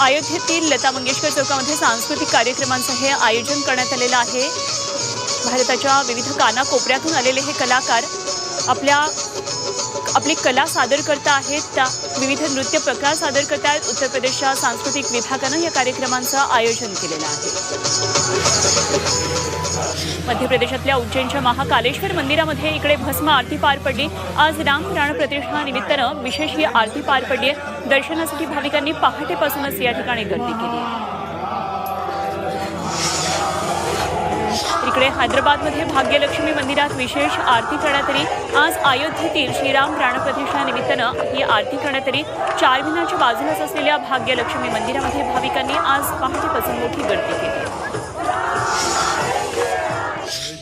अयोध्येतील लता मंगेशकर चौकामध्ये सांस्कृतिक कार्यक्रमांचं हे आयोजन करण्यात आलेलं आहे. भारताच्या विविध कानाकोपऱ्यातून आलेले हे कलाकार आपल्या आपली कला सादर करता आहेत. त्या विविध नृत्य प्रकार सादर करत आहेत. उत्तर प्रदेशच्या सांस्कृतिक विभागानं या कार्यक्रमांचं आयोजन केलेलं आहे. मध्य प्रदेशातल्या उज्जैनच्या महाकालेश्वर मंदिरामध्ये इकडे भस्म आरती पार पडली. आज राम प्राण प्रतिष्ठा निमित्तानं विशेष ही आरती पार पडली आहे. दर्शनासाठी भाविकांनी पहाटेपासूनच या ठिकाणी गर्दी केली आहे. इकडे हैदराबादमध्ये भाग्यलक्ष्मी मंदिरात विशेष आरती करण्यात आली. आज अयोध्येतील श्रीराम प्राणप्रतिष्ठा निमित्तानं ही आरती करण्यात आली. चारमिनाच्या बाजूलाच असलेल्या भाग्यलक्ष्मी मंदिरामध्ये भाविकांनी आज पहाटेपासून मोठी गर्दी केली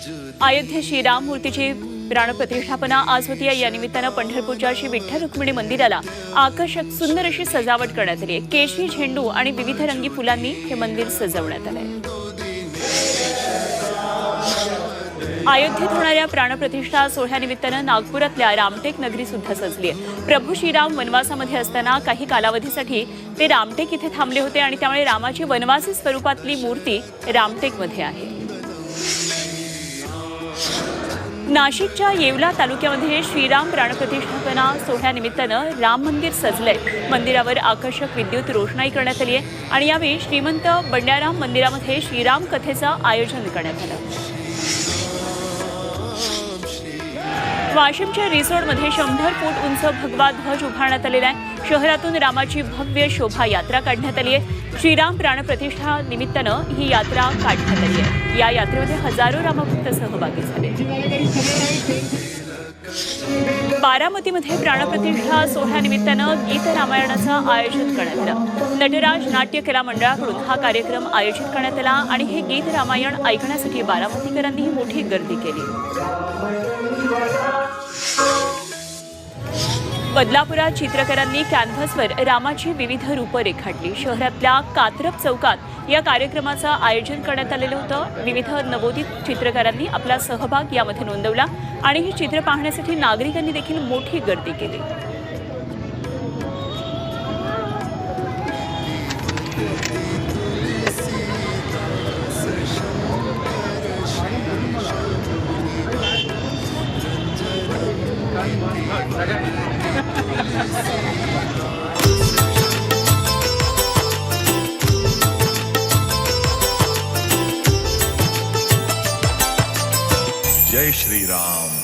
अयोध्या श्रीराम मूर्तीची प्राणप्रतिष्ठापना आज होती. या निमित्तानं पंढरपूरच्या श्री विठ्ठल रुक्मिणी मंदिराला आकर्षक सुंदर अशी सजावट करण्यात आली आहे. केशरी झेंडू आणि विविध रंगी फुलांनी हे मंदिर सजवण्यात आलंय अयोध्येत होणाऱ्या प्राणप्रतिष्ठा सोहळ्यानिमित्तानं नागपुरातल्या रामटेक नगरी सुद्धा सजली आहे. प्रभू श्रीराम वनवासामध्ये असताना काही कालावधीसाठी ते रामटेक इथे थांबले होते आणि त्यामुळे रामाची वनवासी स्वरूपातली मूर्ती रामटेकमध्ये आहे. नाशिकच्या येवला तालुक्यामध्ये श्रीराम प्राणप्रतिष्ठापना सोहळ्यानिमित्तानं राम मंदिर सजलंय. मंदिरावर आकर्षक विद्युत रोषणाई करण्यात आली आहे आणि यावेळी श्रीमंत बंड्याराम मंदिरामध्ये श्रीराम कथेचं आयोजन करण्यात आलं. वाशिमच्या रिसोडमध्ये शंभर फूट उंच भगवा ध्वज उभारण्यात आलेला आहे. शहरातून रामाची भव्य शोभा यात्रा काढण्यात आली आहे. श्रीराम प्राणप्रतिष्ठा निमित्तानं ही यात्रा काढण्यात आली आहे. या यात्रेमध्ये हजारो रामभक्त सहभागी झाले. बारामतीमध्ये प्राणप्रतिष्ठा सोहळ्यानिमित्तानं गीत रामायणाचं आयोजन करण्यात आलं. नटराज नाट्य कला मंडळाकडून हा कार्यक्रम आयोजित करण्यात आला आणि हे गीत रामायण ऐकण्यासाठी बारामतीकरांनी ही मोठी गर्दी केली. बदलापुरात चित्रकारांनी कॅनव्हासवर रामाची विविध रूपं रेखाटली शहरातल्या कात्रप चौकात या कार्यक्रमाचं आयोजन करण्यात आलेलं होतं. विविध नवोदित चित्रकारांनी आपला सहभाग यामध्ये नोंदवला आणि ही चित्र पाहण्यासाठी नागरिकांनी देखील मोठी गर्दी केली. जय श्री राम